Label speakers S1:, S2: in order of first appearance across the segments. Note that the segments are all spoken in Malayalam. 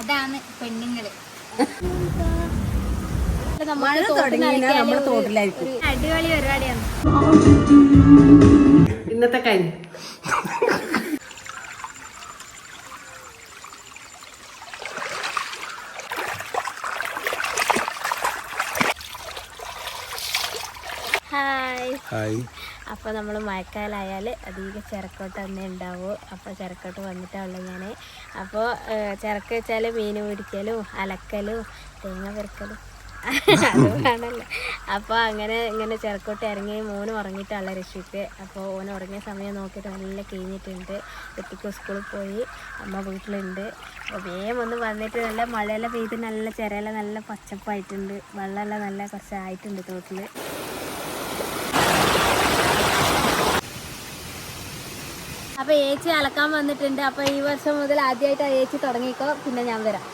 S1: അതാണ് പെണ്ണുങ്ങൾ.
S2: മഴ തുടങ്ങിയാൽ നമ്മൾ തോട്ടിലായിരിക്കും.
S1: ഒരു അടിപൊളി പരിപാടിയാണ്.
S2: ഇന്നത്തെ കാര്യം
S1: ഹായ്.
S3: ഹായ്.
S1: അപ്പോൾ നമ്മൾ മഴക്കാലമായാൽ അധികം ചിരക്കോട്ട് തന്നെ ഉണ്ടാവും. അപ്പോൾ ചിരക്കോട്ട് വന്നിട്ടുള്ള ഞാൻ അപ്പോൾ ചിരക്ക് വെച്ചാൽ മീൻ പിടിക്കലും അലക്കലും തേങ്ങ പെറുക്കലും അത് വേണമല്ലോ അപ്പോൾ അങ്ങനെ ഇങ്ങനെ ചിരക്കോട്ട് ഇറങ്ങി മോന് ഉറങ്ങിയിട്ടുള്ള രക്ഷിക്ക്. അപ്പോൾ ഓൻ ഉറങ്ങിയ സമയം നോക്കിയിട്ട് നല്ല കഴിഞ്ഞിട്ടുണ്ട് കുട്ടിക്ക് സ്കൂളിൽ പോയി അമ്മ വീട്ടിലുണ്ട്. അപ്പോൾ വേഗം ഒന്ന് വന്നിട്ട് നല്ല മഴയെല്ലാം പെയ്ത് നല്ല ചിരയെല്ലാം നല്ല പച്ചപ്പായിട്ടുണ്ട്. വെള്ളമെല്ലാം നല്ല കുറച്ച് ആയിട്ടുണ്ട് തോട്ടിൽ അപ്പൊ ഏച്ചി അലക്കാൻ വന്നിട്ടുണ്ട്. അപ്പൊ ഈ വർഷം മുതൽ ആദ്യമായിട്ട് ഏച്ചി തുടങ്ങിക്കോ. പിന്നെ ഞാൻ വരാം.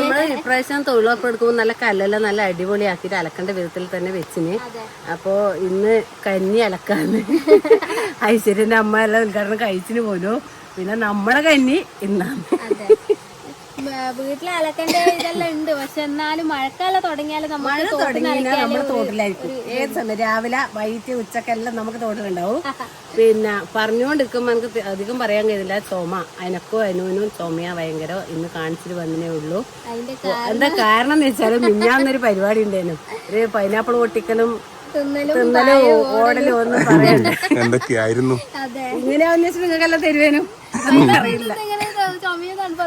S2: നമ്മൾ ഇപ്രാവശ്യം തൊഴിലുറപ്പ് എടുക്കുമ്പോൾ നല്ല കല്ലെല്ലാം നല്ല അടിപൊളിയാക്കിയിട്ട് അലക്കേണ്ട വിധത്തിൽ തന്നെ വെച്ചിന്. അപ്പോ ഇന്ന് കഞ്ഞി അലക്കാന്ന്. ഐശ്വര്യന്റെ അമ്മ എല്ലാം ഉദ്ഘാടനം കഴിച്ചിന് പോലും. പിന്നെ നമ്മളെ കഞ്ഞി ഇന്നാണ്
S1: വീട്ടിൽ അലക്കേണ്ട ഇതെല്ലാം ഉണ്ട്. പക്ഷെ എന്നാലും മഴക്കാലം തുടങ്ങിയാലും
S2: മഴ തുടങ്ങിയാൽ നമ്മൾ തോട്ടിലായിരിക്കും. ഏത് സമയം? രാവിലെ വൈകിട്ട് ഉച്ചക്കെല്ലാം നമുക്ക് തോട്ടിലുണ്ടാവും. പിന്നെ പറഞ്ഞുകൊണ്ടിരിക്കുമ്പോൾ നമുക്ക് അധികം പറയാൻ കഴിയില്ല ചുമ. അനക്കോ അനുവിനും ചുമയാ ഭയങ്കര. ഇന്ന് കാണിച്ചിട്ട് വന്നേ ഉള്ളൂ.
S1: അതിന്റെ
S2: എന്താ കാരണം? എന്ന് വെച്ചാൽ മിന്നാന്നൊരു പരിപാടി ഉണ്ടായിരുന്നു ഒരു പൈനാപ്പിൾ പൊട്ടിക്കലും
S1: തിന്നലും
S2: ഓടലും ഒന്നും പറയണ്ട.
S3: എന്തൊക്കെയായിരുന്നു?
S2: ഇങ്ങനെ അന്വേഷിച്ച് നിങ്ങൾക്കെല്ലാം തരുവേനും? അറിയില്ല.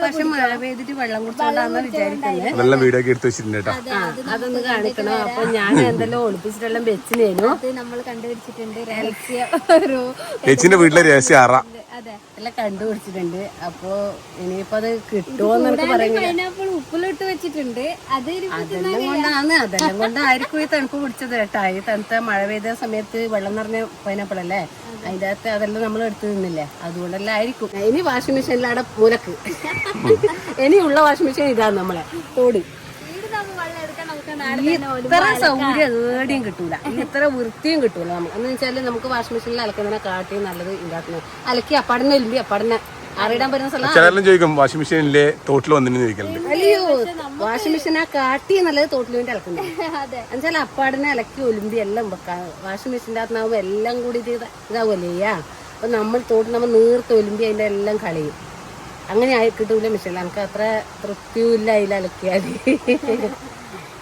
S2: പക്ഷെ മഴ പെയ്തിട്ട് വെള്ളം കുടിച്ചോണ്ടാന്ന് വിചാരിക്കുന്നത്.
S3: നല്ല വീഡിയോ ഒക്കെ എടുത്ത് വെച്ചിട്ടുണ്ട്
S2: അതൊന്ന് കാണിക്കണം. അപ്പൊ ഞാൻ എന്തെല്ലാം ഒളിപ്പിച്ചിട്ടെല്ലാം വെച്ചിനേനു
S1: നമ്മൾ കണ്ടുപിടിച്ചിട്ടുണ്ട്. രഹസ്യ ഒരു
S3: ചേച്ചിന്റെ വീട്ടിലെ രഹസ്യ അറ.
S1: അതെ.
S2: എല്ലാം കണ്ടുപിടിച്ചിട്ടുണ്ട്. അപ്പൊ ഇനിയിപ്പോ അത് കിട്ടുമോന്ന് എനിക്ക് പറയുന്നത്
S1: പൈനാപ്പിൾ ഉപ്പിലിട്ട് വെച്ചിട്ടുണ്ട്. അത്
S2: അതെല്ലാം കൊണ്ടാണ് അതെല്ലാം കൊണ്ടായിരിക്കും ഈ തണുപ്പ് പിടിച്ചത് കേട്ടാ. ഈ തണുത്ത മഴ പെയ്ത സമയത്ത് വെള്ളം നിറഞ്ഞ പൈനാപ്പിൾ അല്ലേ? അതിന്റെ അകത്ത് അതെല്ലാം നമ്മൾ എടുത്തു നിന്നില്ലേ അതുകൊണ്ടെല്ലാം ആയിരിക്കും. ഇനി വാഷിംഗ് മെഷീനിലാണ് മൂലക്ക് ഇനിയുള്ള വാഷിംഗ് മെഷീൻ ഇതാണ് നമ്മളെ. ഓടി. ഇത്ര സൗകര്യം ഏടിയും കിട്ടൂല. ഇത്ര വൃത്തിയും കിട്ടൂല നമുക്ക് എന്ന് വെച്ചാൽ നമുക്ക് വാഷിംഗ് മെഷീനിൽ അലക്കുന്നതിനെ കാട്ടി നല്ലത് ഉണ്ടാക്കുന്നത് അലക്കി അപ്പടനെ എലുമ്പി അപ്പാടനെ അറിയിടാൻ പറ്റുന്ന സ്ഥലം
S3: ചിലരെല്ലാം ചോദിക്കും വാഷിംഗ് മെഷീനിലെ തോട്ടിൽ വന്നിട്ട് ചോദിക്കലുണ്ട്
S2: അല്ലയോ വാഷിംഗ് മെഷീൻ ആ കാട്ടി നല്ലത് തോട്ടിൽ വേണ്ടി അലക്കുന്നത്
S1: അതെ.
S2: എന്നുവെച്ചാൽ അപ്പാടിനെ അലക്കി ഒലുമ്പി എല്ലാം വെക്കാം. വാഷിംഗ് മെഷീന്റെ അകത്തുനിന്നാവും എല്ലാം കൂടി ഇത് ഇതാവുമല്ലേ? അപ്പൊ നമ്മൾ തോട്ടിൽ നമ്മൾ നീർത്ത് ഒലുമ്പി അതിന്റെ എല്ലാം കളയും. അങ്ങനെ ആയി കിട്ടൂല മെഷീൻ നമുക്ക് അത്ര തൃപ്തിയും ഇല്ല അതിൽ അലക്കിയാൽ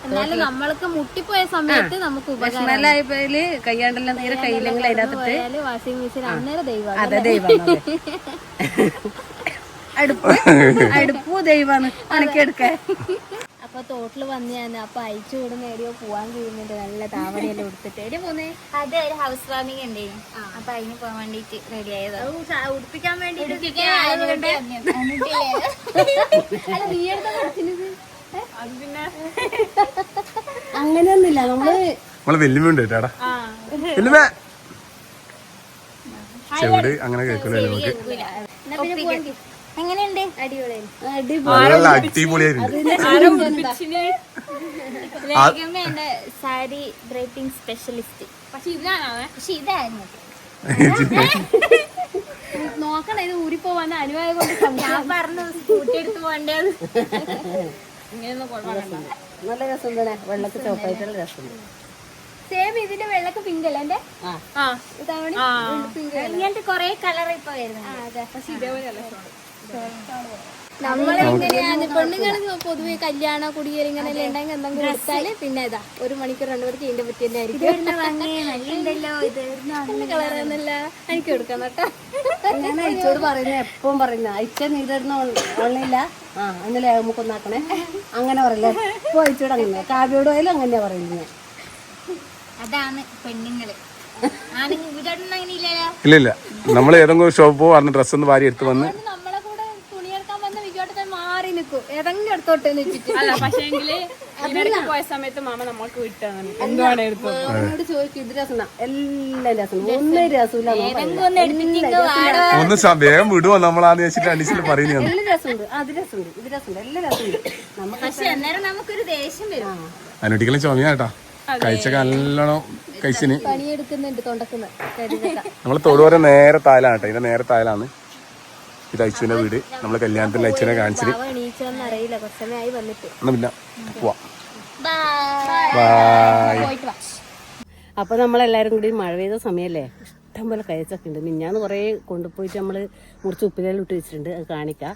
S1: എന്നാലും നമ്മൾക്ക് മുട്ടിപ്പോയ സമയത്ത് നമുക്ക് ഉപകാരം.
S2: വിഷമല്ലായപ്പോൽ കയ്യാണ്ടെല്ലാം നേരെ കയ്യില്ലെങ്കിൽ അതിനകത്തിട്ട്
S1: വാഷിംഗ് മെഷീൻ അന്നേരം ദൈവം
S2: അതെ ദൈവമാണ് അടുപ്പ് അടുപ്പു ദൈവമാണ്. അനക്കെടുക്കാൻ
S1: അപ്പൊ തോട്ടിൽ വന്ന് ഞാൻ അപ്പൊ അയച്ചു വിടുന്ന എവിടെയോ പോവാൻ കഴിയുന്നുണ്ട് നല്ല താവണയെല്ലാം എടുത്തിട്ട് എവിടെ പോന്നേ?
S4: അതെ ഒരു ഹൗസ് വാമിംഗ് ഉണ്ട്. അപ്പൊ അതിന് പോകാൻ വേണ്ടിട്ട് റെഡി ആയതാ.
S1: ഉടുപ്പിക്കാൻ വേണ്ടി
S2: അങ്ങനെയൊന്നുമില്ല. നമ്മൾ
S3: നമ്മളെ വെല്ലുമുണ്ട് കേട്ടാടാ വെല്ലുമ ചെവിട് അങ്ങനെ കേൾക്കൂലേ. നമുക്ക്
S4: എങ്ങനെയുണ്ട്?
S3: അടിപൊളിയായിരുന്നു
S4: സാരി ഡ്രൈപ്പിംഗ് സ്പെഷ്യലിസ്റ്റ്.
S1: പക്ഷെ ഇതാണോ?
S4: പക്ഷെ ഇതായിരുന്നു.
S1: നോക്കണ ഇത് ഊരിപ്പോവാൻ അനുവാദം കൊണ്ട്
S4: ഞാൻ പറഞ്ഞു സ്കൂട്ടി എടുത്ത്
S1: കുഴപ്പമില്ല
S2: നല്ല രസം തന്നെ വെള്ളത്തിൽ ചോപ്പായിട്ടുള്ള രസം
S1: സെയിം ഇതിന്റെ വെള്ളക്ക് പിങ്ക് അല്ലേ എന്റെ
S2: ആ.
S1: ആ. പിങ്ക്
S4: ഇങ്ങനത്തെ കൊറേ കളർ ഇപ്പൊ വരുന്നത്
S1: പക്ഷെ ഇതേപോലെയല്ല നമ്മളെങ്ങനെയാണ് പെണ്ണുങ്ങൾ പൊതുവെ കല്യാണ കുടിയേറി ഇങ്ങനെ ഉണ്ടെങ്കിൽ എന്തെങ്കിലും കൊടുത്താൽ പിന്നെ ഇതാ ഒരു മണിക്കൂർ രണ്ടു മണിക്ക് ഇതിന്റെ പറ്റി തന്നെ ആയിരിക്കും.
S4: നല്ലുണ്ടല്ലോ ഇത്
S1: നല്ല കളർ എനിക്ക് കൊടുക്കാം കേട്ടോ.
S2: ഞാൻ അയച്ചോട് പറയുന്നത് എപ്പം പറയുന്ന? അയച്ച നീ തരുന്ന ഓൺലൈനില്ല ആ ഇന്നലെ നമുക്കൊന്നാക്കണേ അങ്ങനെ പറയില്ല? ഇപ്പൊ അയച്ചോട് അങ്ങനെ കാവ്യോട് പോയാലും അങ്ങനെയാ പറയുന്നത് ഞാൻ.
S4: അതാണ് പെണ്ണുങ്ങൾ. ആണെങ്കിൽ അങ്ങനെ ഇല്ലല്ലോ.
S3: ഇല്ല ഇല്ല നമ്മൾ ഏതെങ്കിലും ഷോപ്പ് പറഞ്ഞ ഡ്രസ്സ് ഒന്ന് വാരി എടുത്ത് വന്ന്
S1: നമ്മളെ കൂടെ തുണിയെടുക്കാൻ വന്ന വിജയോട്ടത്തെ നിൽക്കും ഏതെങ്കിലും എടുത്തോട്ടെ എന്ന് വെച്ചിട്ട് അല്ല പക്ഷേങ്കിൽ പോയ സമയത്ത് മാമ നമ്മൾക്ക് വിട്ടാണ്. എന്താണ് എടുത്തത്?
S2: ചോദിക്കും ഇത് രസം എല്ലാം രസം ഒന്നും രസമില്ല
S4: ഒന്ന് എടുത്തിട്ട് വാടോ
S3: ഒന്ന് സ- വേഗം വിടുവോ? നമ്മളാന്ന് വെച്ചിട്ട് അനീസിൽ പറയുന്നത്
S2: എല്ലാം രസമുണ്ട് അത് രസമുണ്ട് ഇത് രസമുണ്ട് എല്ലാം രസമുണ്ട് നമുക്ക്
S4: പക്ഷെ അന്നേരം നമുക്കൊരു ദേഷ്യം വരും.
S3: അനുട്ടിക്കലും ചുമയാട്ടാ നല്ലോണം കഴിച്ചിന്.
S1: പണിയെടുക്കുന്നുണ്ട് തൊണ്ടക്കുന്ന.
S3: നമ്മൾ തൊടുവരെ നേരെ കേട്ടോ. ഇതിന്റെ നേരെ തായലാണ്. ഇത് അയച്ചുവിന്റെ വീട്. നമ്മളെ കല്യാണത്തിൽ അയച്ചുവിനെ
S1: കാണിച്ചത്
S3: എന്നാ പിന്നെ പോവാം. ബായ്
S2: അപ്പൊ നമ്മളെല്ലാരും കൂടി മഴ പെയ്ത സമയല്ലേ? ഇഷ്ടം പോലെ കഴിച്ചൊക്കെ ഉണ്ട്. മിഞ്ഞാന്ന് കുറേ കൊണ്ടുപോയിട്ട് നമ്മൾ മുറിച്ച് ഉപ്പിലെല്ലാം ഇട്ട് വെച്ചിട്ടുണ്ട്. അത് കാണിക്കാം.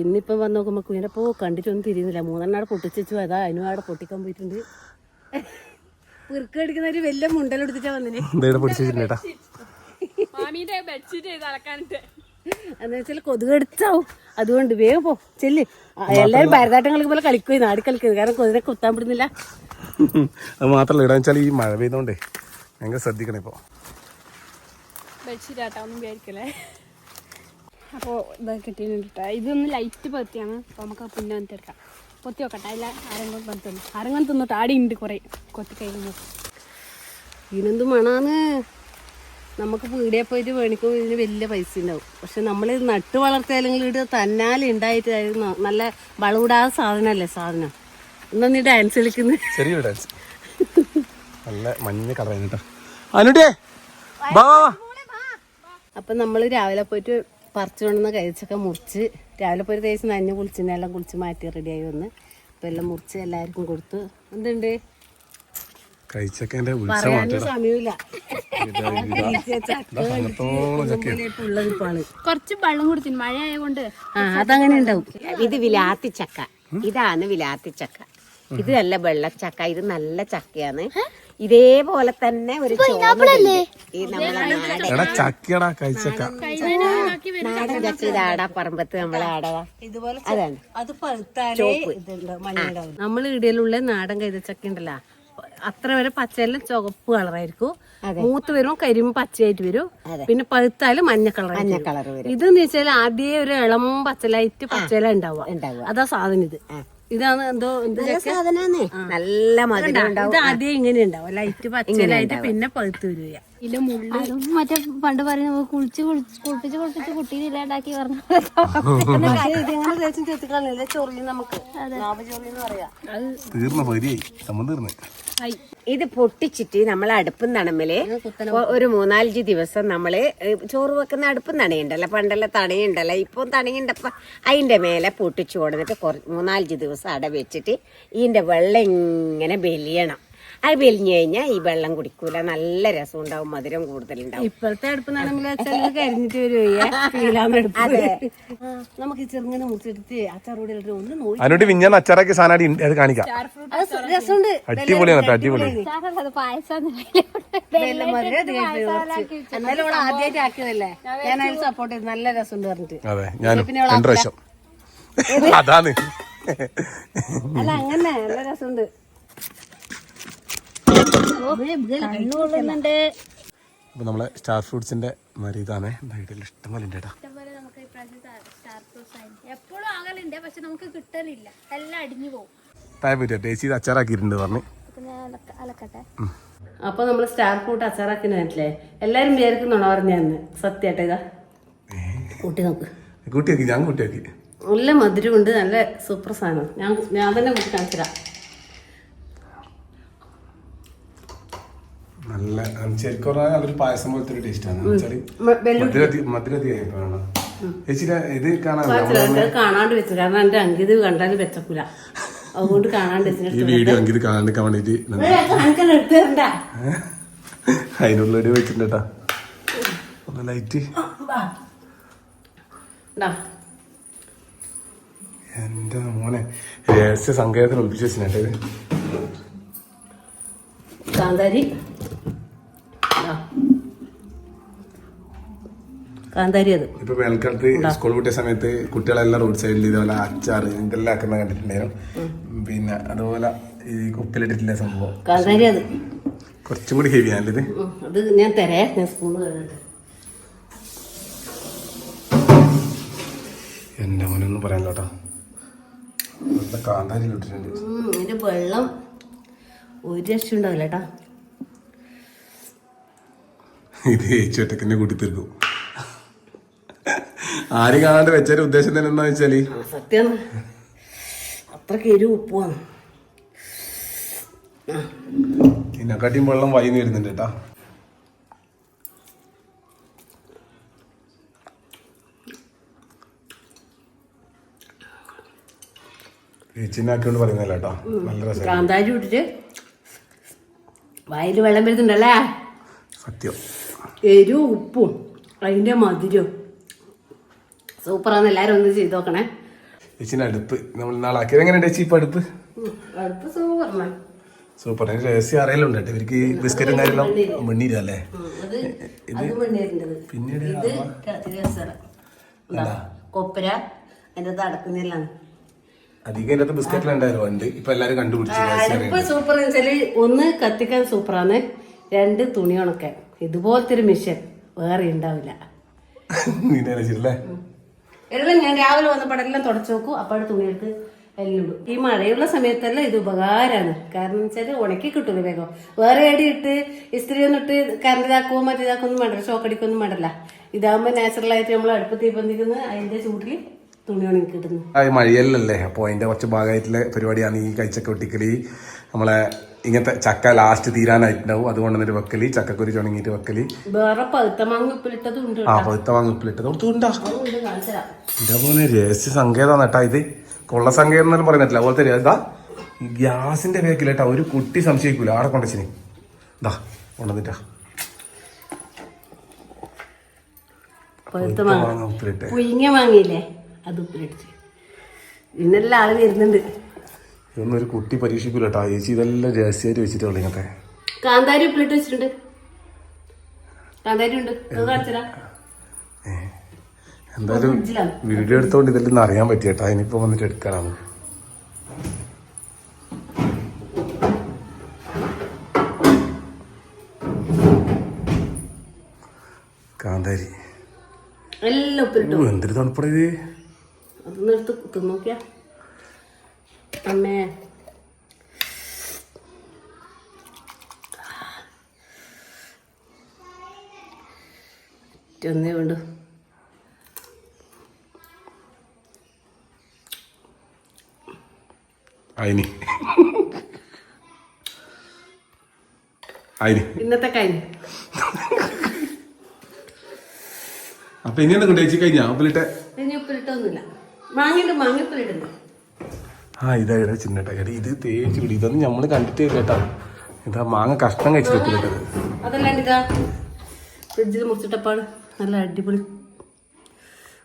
S2: ഇന്നിപ്പം വന്ന് നോക്കുമ്പോൾ കുഞ്ഞിനപ്പോ കണ്ടിട്ടൊന്നും തിരിയുന്നില്ല. മൂന്നെണ്ണാട് പൊട്ടിച്ചു അതാ അതിനും അവിടെ പൊട്ടിക്കാൻ പോയിട്ടുണ്ട്. പിറുക്കടിക്കുന്ന ഒരു വലിയ മുണ്ടലെടുത്തിട്ടാ വന്നിന്.
S1: ചെയ്ത് പിടിച്ചിട്ടുണ്ട്
S2: എന്ന് വെച്ചാൽ കൊതുക് എടുത്താവും. അതുകൊണ്ട് വേഗം പോ ചെല്ല്. എല്ലാരും എല്ലാവരും ഭരതാട്ടം കളിക്കുമ്പോൾ കളിക്കുകയും നാടി കളിക്കുന്നത് കാരണം കൊതുകിനെ കുത്താൻ വിടുന്നില്ല
S3: അത് മാത്രമല്ല ഇടാന്ന് വെച്ചാൽ ഈ മഴ പെയ്തോണ്ടേ ഭയങ്കര ശ്രദ്ധിക്കണം ഇപ്പോൾ
S1: ബെഡ്ഷീറ്റ് ആട്ടാ ഒന്നും വിചാരിക്കല്ലേ? അപ്പോൾ ഇത് ഇതൊന്ന് ലൈറ്റ് പത്തിയാണ്. അപ്പോൾ നമുക്ക് പിന്നെ വന്നിട്ട് എടുക്കാം. പൊത്തി നോക്കട്ടെ അല്ല ആരെങ്കിലും വന്ന്. തിന്നു ആരെങ്കിലും തിന്നിട്ട്. ആടി ഉണ്ട് കുറേ. കൊത്തി കഴിഞ്ഞു.
S2: ഇതിനെന്ത് മണാന്ന്? നമുക്ക് പീടിയെ പോയിട്ട് മേടിക്കുമ്പോൾ ഇതിന് വലിയ പൈസ ഉണ്ടാവും. പക്ഷെ നമ്മൾ ഇത് നട്ട് വളർത്തിയാലെങ്കിൽ ഇത് തന്നാലും ഉണ്ടായിട്ട് അത് നല്ല വളവിടാത്ത സാധനമല്ലേ സാധനം. എന്നാ നീ ഡാൻസ് കളിക്കുന്നത്
S3: ഡാൻസ് നല്ല മഞ്ഞ കളറാണ് കേട്ടോ ബാ.
S2: അപ്പം നമ്മൾ രാവിലെ പോയിട്ട് പറിച്ചു കൊണ്ടുവന്ന് കഴിച്ചൊക്കെ മുറിച്ച് രാവിലെ പോയിട്ട് തേച്ച് നനഞ്ഞ് കുളിച്ചിനെല്ലാം കുളിച്ച് മാറ്റി റെഡിയായി വന്ന്. അപ്പം എല്ലാം മുറിച്ച് എല്ലാവർക്കും കൊടുത്തു. എന്തുണ്ട്?
S3: കഴിച്ചൊക്കെ
S1: കുറച്ച് വെള്ളം കുടിച്ചു മഴ ആയതുകൊണ്ട്
S2: ആ അതങ്ങനെ ഉണ്ടാവും. ഇത് വിലാത്തി ചക്ക. ഇതാണ് വിലാത്തി ചക്ക. ഇത് നല്ല വെള്ളച്ചക്ക. ഇത് നല്ല ചക്കയാണ്. ഇതേപോലെ തന്നെ ഒരു ചോന്നതുണ്ട്. ഈ നമ്മളെ നാടൻ
S3: എടാ ചക്കടാ കഴിച്ചക്ക
S2: നാടൻ ചക്ക. ഇത് ആടാ പറമ്പത്ത് നമ്മളെ ആടവാ
S5: ഇതുപോലെ
S2: അതാണ്.
S5: മഞ്ഞുണ്ടാവും
S2: നമ്മൾ ഇടയിലുള്ള നാടൻ കൈതച്ചക്ക ഉണ്ടല്ലോ. അത്ര വരെ പച്ചയെല്ലാം ചുവപ്പ് കളറായിരിക്കും. മൂത്ത് വരുമ്പോൾ കരിമ്പ് പച്ചയായിട്ട് വരും. പിന്നെ പഴുത്താൽ മഞ്ഞ കളർ മഞ്ഞ കളർ വരും. ഇതെന്ന് വെച്ചാൽ ആദ്യം ഒരു ഇളം പച്ചലായിട്ട് പച്ചയില ഉണ്ടാവുക. അതാ സാധനം ഇത്. ഇതാണ് എന്തോ സാധനമാണ്?
S5: നല്ല മധുരം
S2: ഇത് ആദ്യം ഇങ്ങനെ ഉണ്ടാവും. ലൈറ്റ് പച്ചയിലായിട്ട് പിന്നെ പഴുത്ത് വരിക.
S1: ഇല്ല മുള്ളു.
S4: മറ്റേ പണ്ട് പറയുന്ന കുളിച്ച് കുളിപ്പിച്ച് കുളിപ്പിച്ച് കുട്ടീനെ ഇല്ലാണ്ടാക്കി പറഞ്ഞു
S5: ഇത് പൊട്ടിച്ചിട്ട് നമ്മൾ അടുപ്പും നണമ്മൽ ഒരു മൂന്നാലഞ്ച് ദിവസം നമ്മൾ ചോറ് വെക്കുന്ന അടുപ്പും തണയുണ്ടല്ലോ പണ്ടെല്ലാം തണയുണ്ടല്ലോ. ഇപ്പം തണയുണ്ടപ്പ അതിന്റെ മേലെ പൊട്ടിച്ചു കൊടുത്തിട്ട് മൂന്നാലഞ്ച് ദിവസം അട വെച്ചിട്ട് ഇതിന്റെ വെള്ളം ഇങ്ങനെ ബലിയണം. അത് ബലിഞ്ഞു കഴിഞ്ഞാൽ ഈ വെള്ളം കുടിക്കൂല. നല്ല രസം ഉണ്ടാവും മധുരം കൂടുതലുണ്ടാവും.
S2: ഇപ്പോഴത്തെ അടുപ്പ് നടമ്പിൽ വെച്ചാൽ കരിഞ്ഞിട്ട് അതെ. നമുക്ക് ചെറുങ്ങനെ മുറിച്ചെടുത്ത് അച്ചാറോടെ ഒന്ന് നോക്കി
S3: വിഞ്ഞാന്ന് അച്ചാറാക്കി സാധനം ഉണ്ട് അത് കാണിക്കാം.
S2: രസമുണ്ട്.
S3: അടിപൊളിയാണ് കേട്ടോ അടിപൊളി.
S2: എന്നാലും ആദ്യമായിട്ട് ആക്കിയതല്ലേ? ഞാൻ അതിൽ സപ്പോർട്ട് ചെയ്തു. നല്ല രസമുണ്ട് പറഞ്ഞിട്ട്.
S3: അതെ ഞാനും രണ്ടു പ്രാവശ്യം. അതാണ്.
S2: അല്ല അങ്ങനെ. നല്ല രസമുണ്ട്.
S3: അപ്പൊ നമ്മളെ സ്റ്റാർ ഫ്രൂട്ട്സിന്റെ മരി ഇതാണ് വീട്ടിൽ ഇഷ്ടംപോലെ ഉണ്ട് കേട്ടാ
S1: എപ്പോഴും ആകലുണ്ട് പക്ഷെ നമുക്ക് കിട്ടലില്ല. എല്ലാം അടിഞ്ഞു പോകും.
S3: താഴെ പറ്റിയ ടേസ്റ്റ് ചെയ്ത് അച്ചാറാക്കിയിട്ടുണ്ട് പറഞ്ഞു.
S1: അപ്പൊ ഞാൻ അലക്കട്ടെ.
S2: അപ്പൊ നമ്മൾ സ്റ്റാർ ഫ്രൂട്ട് അച്ചാറാക്കിനായിട്ടില്ലേ എല്ലാരും വിചാരിക്കുന്നുണ്ടോ പറഞ്ഞാന്ന് സത്യട്ടേതാ ഇതാ. കൂട്ടി നോക്ക്.
S3: കൂട്ടിയാക്കി ഞാൻ കൂട്ടിയാക്കി
S2: നല്ല മധുരമുണ്ട് നല്ല സൂപ്പർ സാധനം. ഞാൻ ഞാൻ തന്നെ കൂട്ടി കാണിച്ചുതരാം.
S3: നല്ല ശരിക്കും പറഞ്ഞാൽ നല്ലൊരു പായസം പോലത്തെ ഒരു ടേസ്റ്റ് ആണ്. വെച്ചാൽ
S2: മ- വെല്ലു-
S3: മധുരതി മധുരതിയായിട്ടാണ് ചേച്ചിയുടെ ഇത് കാണാൻ
S2: കാണാണ്ട് വെച്ചു കാരണം എന്റെ അങ്കിത് കണ്ടാലും വെച്ചക്കൂല. അതുകൊണ്ട് കാണാണ്ട്
S3: ഈ വീഡിയോ കാണാണ്ടിരിക്കാൻ വേണ്ടിട്ട് അതിനുള്ളിൽ വെച്ചിട്ടുണ്ട് ലൈറ്റ്. എന്റെ മോനെ രഹസ്യ സങ്കേതത്തിൽ ഒളിപ്പിച്ച് വെച്ചിട്ടുണ്ട്. ഇത്
S2: കാന്താരി. കാന്താരി അത്
S3: ഇപ്പൊ വേനൽക്കാലത്ത് സ്കൂൾ വിട്ടിയ സമയത്ത് കുട്ടികളെല്ലാം റോഡ് സൈഡിൽ ഇതുപോലെ അച്ചാർ ഇതെല്ലാം ആക്കുന്ന കണ്ടിട്ടുണ്ടായിരുന്നു. പിന്നെ അതുപോലെ ഈ ഉപ്പിലിട്ടിട്ടില്ല സംഭവം.
S2: കാന്താരി അത്
S3: കുറച്ചും കൂടി ഹെവി ആണല്ലേ ഇത്?
S2: ഞാൻ തരേ. ഞാൻ സ്കൂളിൽ കഴിഞ്ഞിട്ട്
S3: എന്റെ മോനൊന്നും പറയാനില്ല കേട്ടോ. കാന്താരി
S2: ഇതിന്റെ വെള്ളം ഒരു രക്ഷ ഉണ്ടാവില്ല കേട്ടാ.
S3: ഇത് ഏച്ചു ഒറ്റക്കെന്നെ കൂട്ടി തീർക്കും. ആര് കാണാണ്ട് വെച്ചൊരു ഉദ്ദേശം തന്നെ എന്താ വെച്ചാൽ
S2: സത്യം അത്രയ്ക്ക് എരിവ് ഉപ്പുവാണ്.
S3: ഇതിനെക്കാട്ടിയും വെള്ളം വൈന്ന് വരുന്നുണ്ട് കേട്ടാ. ഏച്ചിനാക്കിയോണ്ട് പറയുന്നില്ല കേട്ടോ. നല്ല രസം
S2: വായിൽ വെള്ളം വരുന്നുണ്ടല്ലേ?
S3: സത്യം.
S2: എരിവും ഉപ്പും അതിന്റെ മധുരവും. സൂപ്പറാന്ന് എല്ലാരും ഒന്ന് ചെയ്ത് നോക്കണേ.
S3: ചേച്ചിന്റെ അടുപ്പ്. നമ്മൾ നാളാക്കിയത് എങ്ങനെയുണ്ട് ചേച്ചി ഇപ്പൊ അടുപ്പ്?
S2: അടുപ്പ് സൂപ്പറാണ്.
S3: സൂപ്പർ. അതിന് രഹസ്യം അറിയലുണ്ട് കേട്ടോ. ഇവർക്ക് ഈ ബിസ്ക്കറ്റും കാര്യങ്ങളും വെണ്ണീരല്ലേ പിന്നീട്
S2: ഇത് തിരുവസരം കൊപ്പര അതിന്റെ അടക്കുന്നില്ല
S3: അധികം അതിന്റെ ബിസ്ക്കറ്റ് ബിസ്ക്കറ്റിൽ ഉണ്ട് ഇപ്പൊ എല്ലാരും കണ്ടുപിടിച്ചു
S2: സൂപ്പർ എന്ന് വെച്ചാൽ ഒന്ന് കത്തിക്കാൻ സൂപ്പറാണ്. രണ്ട് തുണി ഉണക്കാൻ ഇതുപോലത്തെ ഒരു മിഷൻ വേറെ ഉണ്ടാവില്ല. എല്ലാം ഞാൻ രാവിലെ വന്നപ്പോഴെല്ലാം തുടച്ചു നോക്കും. അപ്പോൾ തുണിയെടുത്ത് എല്ലാം ഇടും. ഈ മഴയുള്ള സമയത്തെല്ലാം ഇത് ഉപകാരമാണ്. കാരണം വെച്ചാൽ ഉണക്കി കിട്ടൂല വേഗം. വേറെ അടി ഇട്ട് ഇസ്ത്രി ഒന്നിട്ട് കറണ്ട് ഇതാക്കുവോ മറ്റേതാക്കുവോ ഒന്നും വേണ്ട. ഷോക്കടിക്കൊന്നും വേണ്ടല്ല. ഇതാകുമ്പോൾ നാച്ചുറലായിട്ട് നമ്മൾ അടുപ്പ് തീ അതിന്റെ ചൂട്ടിൽ തുണി ഉണങ്ങി കിട്ടുന്നു.
S3: മഴയല്ലല്ലേ? അപ്പോൾ അതിന്റെ കുറച്ച് ഭാഗമായിട്ടുള്ള പരിപാടിയാണ് ഈ കഴിച്ചൊക്കെ വെട്ടിക്കലി. നമ്മളെ ഇങ്ങനത്തെ ചക്ക ലാസ്റ്റ് തീരാനായിട്ടുണ്ടാവും അതുകൊണ്ട് ഒരു വെക്കലി ചക്കക്കുരി ചുണങ്ങിയിട്ട് വെക്കലി.
S2: വേറെ പഴുത്ത മാങ്ങ ഉപ്പിലിട്ടതും ഉണ്ട്
S3: ആ പഴുത്ത ഒത്തുണ്ടാ
S2: അതുകൊണ്ട് കാണിച്ചതാ
S3: ഇതേപോലെ രഹസ്യ സങ്കേതമാണ് കേട്ടാ ഇത്. കൊള്ള സങ്കേതം എന്നാലും പറയുന്നില്ല അതുപോലത്തെ ഇതാ ഗ്യാസിന്റെ ബേക്കിലേട്ടാ ഒരു കുട്ടി സംശയിക്കൂല. ആടെ കൊണ്ടച്ചിന് ഇതാ കൊണ്ടുവന്നിട്ടാ
S2: മാങ്ങ.
S3: മാങ്ങ ഉപ്പിലിട്ട്.
S2: പുഴുങ്ങിയ മാങ്ങയില്ലേ? അത് ഉപ്പിലിട്ട് ഇന്നെല്ലാം ആൾ വരുന്നുണ്ട്.
S3: ഇതൊന്നും ഒരു കുട്ടി പരീക്ഷിക്കൂല കേട്ടോ ചേച്ചി ഇതെല്ലാം രഹസ്യമായിട്ട് വെച്ചിട്ടുള്ളൂ ഇങ്ങനത്തെ.
S2: കാന്താരി ഉപ്പിലിട്ട് വെച്ചിട്ടുണ്ട്. കാന്താരി ഉണ്ട്.
S3: എന്തായാലും വീഡിയോ എടുത്തോണ്ട് ഇതെല്ലാം അറിയാൻ പറ്റി കേട്ടോ ഇനിയിപ്പോ വന്നിട്ട് എടുക്കാനാണ് കാന്താരി.
S2: എല്ലാം ഉപ്പിലിട്ടു.
S3: ഓ, എന്തൊരു തണുപ്പടേ ഇത്
S2: തിന്നോക്കിയാ. അമ്മേ. ഒന്നേ
S3: അയിനി. അയിനി.
S2: ഇന്നത്തെ കൈ
S3: അപ്പൊ ഇനി എന്തൊക്കെ ചേച്ചി? കഴിഞ്ഞാ? ഉപ്പിലിട്ടെ?
S2: ഇനി ഉപ്പിലിട്ടൊന്നുമില്ല. മാങ്ങിട്ട് മാങ്ങ ഉപ്പിലിട്ടുണ്ട്
S3: ആ ഇതാ ഇട ചിന്നട്ട. എടി ഇത് തേച്ച് വിടി ഇതൊന്നും നമ്മൾ കണ്ടിട്ടേ കേട്ടോ. ഇതാ മാങ്ങ കഷ്ണം കഴിച്ചിട്ട്
S2: അതല്ലാണ്ട് ഇതാ. ഫ്രിഡ്ജിൽ മുറിച്ചിട്ടപ്പാട് നല്ല അടിപൊളി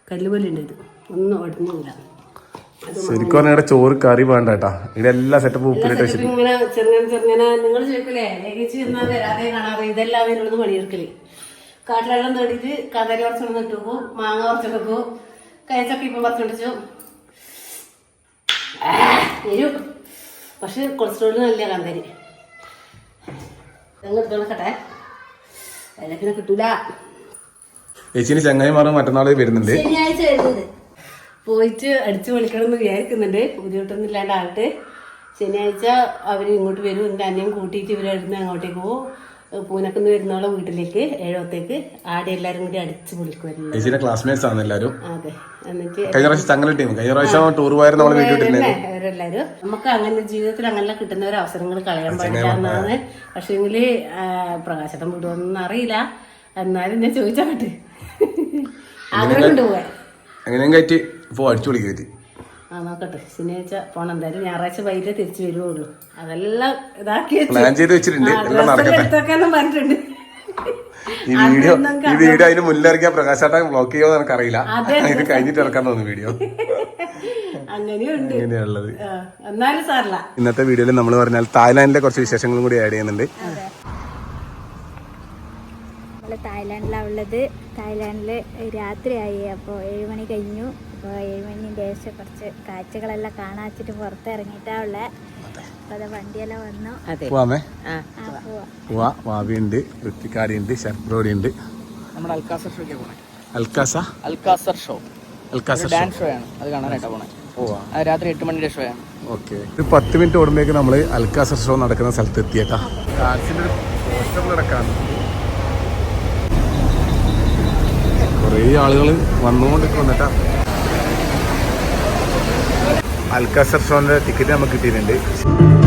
S2: കല്ലുപോലെ ഉണ്ട് ഇത്. ഒന്നും ഒടിഞ്ഞില്ല
S3: ശരിക്കും പറഞ്ഞാൽ ചോറ് കറി വേണ്ട കേട്ടാ. ഇവിടെ എല്ലാ സെറ്റപ്പും ഉപ്പിലിട്ട് വെച്ചിട്ട്.
S2: ഇങ്ങനെ ചെറുങ്ങനെ ചെറുങ്ങനെ നിങ്ങൾ ചോദിക്കില്ലേ ലേഖിച്ച് ചെന്നാൽ വരാതെ കാണാതെ ഇതെല്ലാം അതിനുള്ളത് പണിയെടുക്കലേ. കാട്ടിലെല്ലാം തേടിയിട്ട് കതലി കുറച്ചൊന്നും ഇട്ടു പോകും മാങ്ങ കുറച്ചെടുക്കും കയച്ചൊക്കെ ഇപ്പം പറിച്ചുകൊണ്ടിച്ചു വരും. പക്ഷെ കൊളസ്ട്രോളിന് നല്ല കാന്താരി. എടുത്തോളക്കട്ടെ അതിലൊക്കെ കിട്ടൂല.
S3: ചേച്ചിന് ചങ്ങായിമാറും മറ്റന്നാൾ വരുന്നുണ്ട്.
S2: ശനിയാഴ്ച വരുന്നത് പോയിട്ട് അടിച്ചു പൊളിക്കണം എന്ന് വിചാരിക്കുന്നുണ്ട്. ബുദ്ധിമുട്ടൊന്നും ഇല്ലാണ്ടാകട്ടെ ശനിയാഴ്ച അവർ ഇങ്ങോട്ട് വരും. എന്റെ അന്നയും കൂട്ടിയിട്ട് ഇവരായിരുന്നു അങ്ങോട്ടേക്ക് പോകും. പൂനക്കുന്ന് വരുന്നോളം വീട്ടിലേക്ക് ഏഴോത്തേക്ക് ആടെ എല്ലാരും കൂടി അടിച്ചു
S3: പൊളിക്കുമായിരുന്നു ക്ലാസ്മേറ്റ്സ് ആണ് എല്ലാരും.
S2: അതെ. എന്നിട്ട്
S3: ടൂർ
S2: അവരെല്ലാരും. നമുക്ക് അങ്ങനെ ജീവിതത്തിൽ അങ്ങനെ കിട്ടുന്ന ഒരു അവസരങ്ങൾ കളയാൻ പാടില്ല പക്ഷെ പക്ഷേങ്കിൽ പ്രകാശത്തം വിടുമെന്നൊന്നും അറിയില്ല. എന്നാലും ഞാൻ ചോദിച്ചാൽ ആഗ്രഹം ആഗ്രഹമുണ്ട് പോവാൻ.
S3: എങ്ങനെയും കയറ്റി ഇപ്പൊ അടിച്ചു വിളിക്കും കയറ്റി
S2: ആ നോക്കട്ടെ. ശനിയാഴ്ച പോണം. എന്തായാലും ഞായറാഴ്ച വൈകിട്ട് തിരിച്ചു വരുവുള്ളൂ. അതെല്ലാം ഇതാക്കി എടുത്തേക്കാന്നും പറഞ്ഞിട്ടുണ്ട്.
S3: ഈ വീഡിയോ ഈ വീഡിയോ അതിന് മുന്നിലിറങ്ങിയ പ്രകാശാട്ട ബ്ലോക്ക് ചെയ്യുമോ എന്ന് എനിക്കറിയില്ല. ഇത് കഴിഞ്ഞിട്ട് ഇറക്കാൻ തോന്നുന്നു വീഡിയോ.
S2: അങ്ങനെയുള്ളത്
S3: ഇന്നത്തെ വീഡിയോയിൽ നമ്മൾ പറഞ്ഞാൽ തായ്ലാന്റിലെ കുറച്ച് വിശേഷങ്ങളും കൂടി ആഡ് ചെയ്യുന്നുണ്ട്.
S4: നമ്മൾ തായ്ലാൻഡിലാണ് ഉള്ളത്. തായ്ലാന്റിൽ രാത്രിയായി. അപ്പോൾ ഏഴ് മണി കഴിഞ്ഞു. അപ്പോൾ ഏഴ് മണിന്റെ ശേഷം കുറച്ച് കാഴ്ചകളെല്ലാം കാണാച്ചിട്ട് പുറത്തിറങ്ങിയിട്ടാ അതെ.
S3: പോവാമേ?
S4: പോവാം.
S3: വാവിയുണ്ട്
S6: നമ്മുടെ അൽക്കാസർ ഷോയ്ക്ക് പോണേ.
S3: Alcazar?
S6: Alcazar show. Dance show. ആണ് അത് പോണേ. രാത്രി എട്ട് മണിയുടെ ഷോ ആണ്
S3: ഓക്കെ. ഒരു പത്ത് മിനിറ്റ് ഓടുമ്പോഴേക്ക് നമ്മൾ അൽക്കാസർ ഷോ നടക്കുന്ന സ്ഥലത്ത് എത്തിയേട്ടാ. ഡാൻസിന്റെ ഒരു പോസ്റ്റർ നടക്കാണ് കുറേ ആളുകൾ വന്നുകൊണ്ടൊക്കെ വന്നിട്ടാ. അൽക്കാസർ ഷോന്റെ ടിക്കറ്റ് നമുക്ക് കിട്ടിയിട്ടുണ്ട്.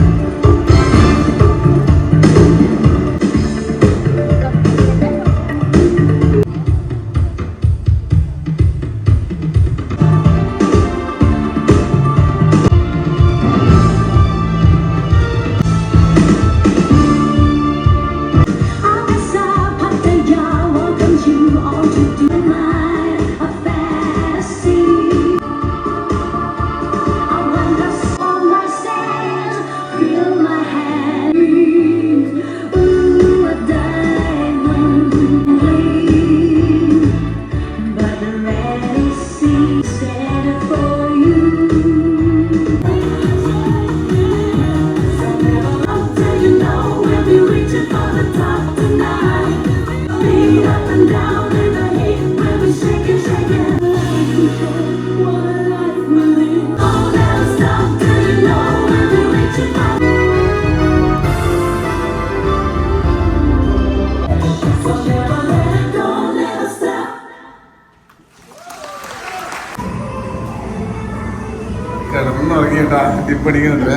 S3: കേട്ടാ ടിപ്പ് അടിക്കുന്നുണ്ട്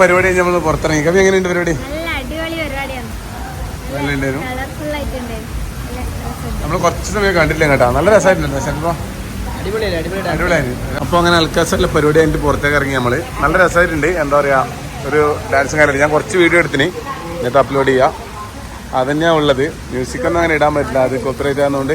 S3: പരിപാടി കഴിഞ്ഞ് നമ്മൾ പുറത്തിറങ്ങി. കവി എങ്ങനെയുണ്ട് പരിപാടി? നമ്മൾ കുറച്ച് സമയം കണ്ടില്ല കേട്ടാ. നല്ല രസമായിട്ടുണ്ട് ചിലപ്പോ അടിപൊളിയായിരുന്നു. അപ്പൊ അങ്ങനെ അൽക്കാസല്ല പരിപാടി കഴിഞ്ഞിട്ട് പുറത്തേക്ക് ഇറങ്ങി നമ്മൾ. നല്ല രസമായിട്ടുണ്ട്. എന്താ പറയാ ഒരു ഡാൻസും കാര്യമില്ല ഞാൻ കുറച്ച് വീഡിയോ എടുത്തിന്. എന്നിട്ട് അപ്ലോഡ് ചെയ്യാം. അതന്നെയാ ഉള്ളത്. മ്യൂസിക് ഒന്നും അങ്ങനെ ഇടാൻ പറ്റില്ല. അത് കോപ്പറേറ്റ് ആകുന്നതുകൊണ്ട്